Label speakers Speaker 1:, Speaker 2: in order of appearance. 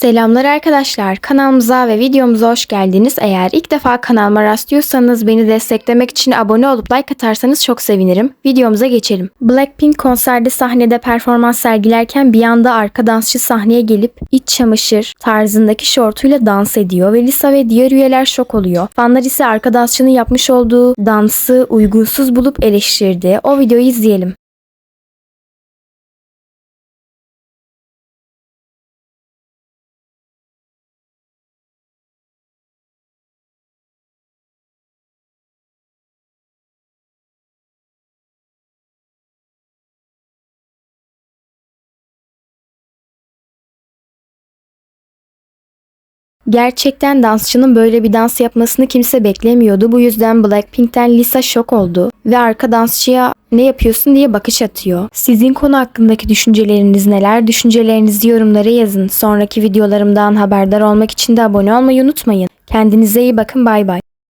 Speaker 1: Selamlar arkadaşlar. Kanalımıza ve videomuza hoş geldiniz. Eğer ilk defa kanalıma rastlıyorsanız beni desteklemek için abone olup like atarsanız çok sevinirim. Videomuza geçelim. Blackpink konserde sahnede performans sergilerken bir anda arka dansçı sahneye gelip iç çamaşır tarzındaki şortuyla dans ediyor ve Lisa ve diğer üyeler şok oluyor. Fanlar ise arka dansçının yapmış olduğu dansı uygunsuz bulup eleştirdi. O videoyu izleyelim. Gerçekten dansçının böyle bir dans yapmasını kimse beklemiyordu. Bu yüzden Blackpink'ten Lisa şok oldu ve arka dansçıya ne yapıyorsun diye bakış atıyor. Sizin konu hakkındaki düşünceleriniz neler? Düşüncelerinizi yorumlara yazın. Sonraki videolarımdan haberdar olmak için de abone olmayı unutmayın. Kendinize iyi bakın. Bay bay.